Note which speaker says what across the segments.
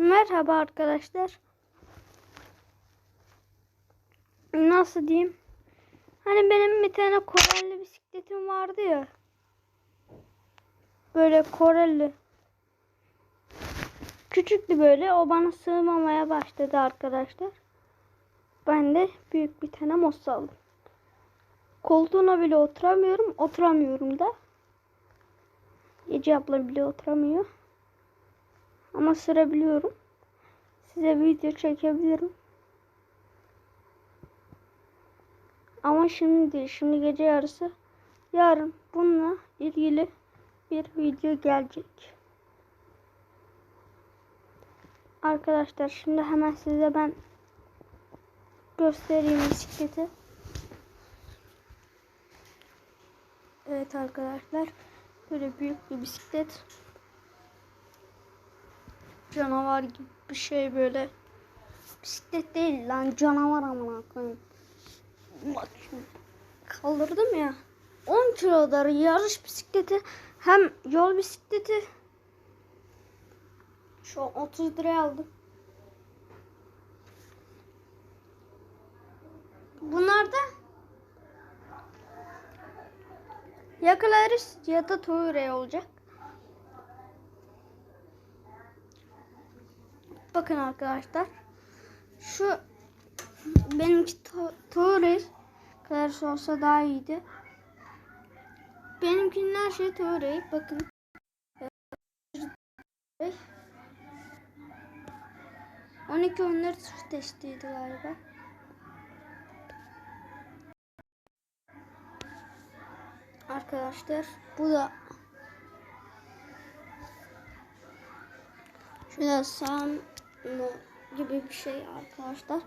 Speaker 1: Merhaba arkadaşlar. Nasıl diyeyim? Hani benim bir tane Koreli bisikletim vardı ya. Böyle Koreli. Küçüktü böyle. O bana sığmamaya başladı arkadaşlar. Ben de büyük bir tane mos aldım. Koltuğuna bile oturamıyorum. Oturamıyorum da. Ece abla bile oturamıyor. Ama sürebiliyorum. Size video çekebilirim. Ama şimdi değil. Şimdi gece yarısı. Yarın bununla ilgili bir video gelecek. Arkadaşlar şimdi hemen size ben göstereyim bisikleti. Evet arkadaşlar. Böyle büyük bir bisiklet canavar gibi bir şey böyle. Bisiklet değil lan canavar amına koyayım. Bak. Kaldırdım ya. 10 kilodur yarış bisikleti hem yol bisikleti. Şu an 30 liraya aldım. Bunlar da yakalarız ya da Toyota olacak. Bakın arkadaşlar. Şu benimki to Torres kadar olsa daha iyiydi. Benimkinin her şey Torres. Bakın. On iki onlar sıfır testiydi galiba. Arkadaşlar bu da Şurada sam gibi bir şey arkadaşlar.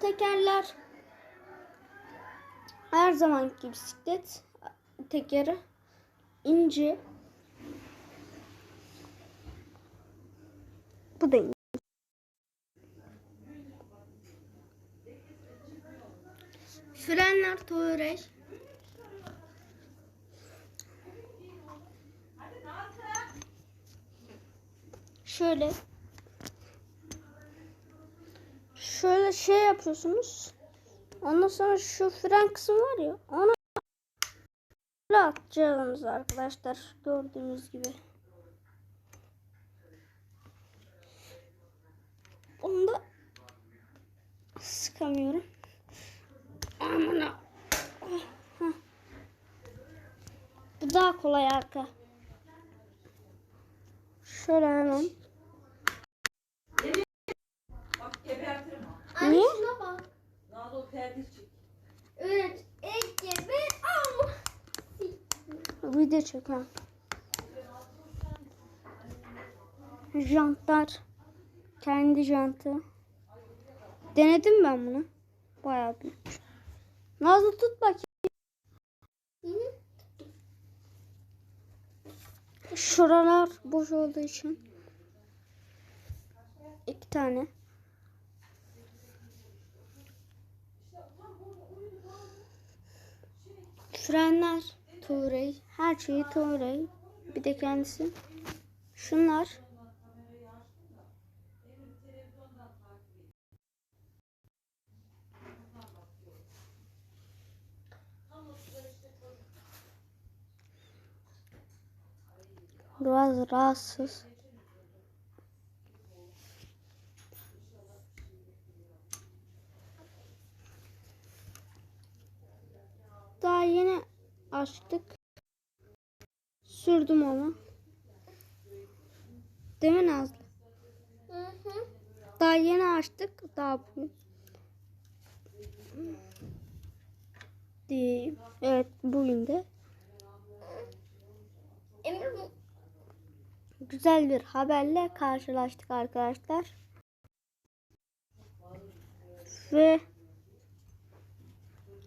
Speaker 1: Tekerler her zamanki bisiklet tekeri ince. Bu da ince. Frenler Touareg. Şöyle şöyle şey yapıyorsunuz. Ondan sonra şu fren kısmı var ya ona böyle atacağınız arkadaşlar gördüğünüz gibi. Onu da sıkamıyorum. Amına. Bu daha kolay arka. Şöyle hemen.
Speaker 2: Anne
Speaker 1: Niye?
Speaker 2: şuna bak.
Speaker 3: Nazlı perdeyi çek.
Speaker 2: Evet. Ege ve al.
Speaker 1: Video çeken. Jantlar. Kendi jantı. Denedim ben bunu. Bayağı büyük. Nazlı tut bakayım.
Speaker 2: Hı.
Speaker 1: Şuralar boş olduğu için. iki tane. Frenler Touareg. Her şeyi Touareg. Bir de kendisi. Şunlar. Biraz rahatsız. Daha yeni açtık. Sürdüm onu. Değil mi Nazlı?
Speaker 2: Hı hı.
Speaker 1: Daha yeni açtık. Daha bu. Değil. Evet bugün de
Speaker 2: Emir bu.
Speaker 1: güzel bir haberle karşılaştık arkadaşlar. Ve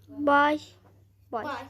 Speaker 1: bay bay.
Speaker 2: Vay.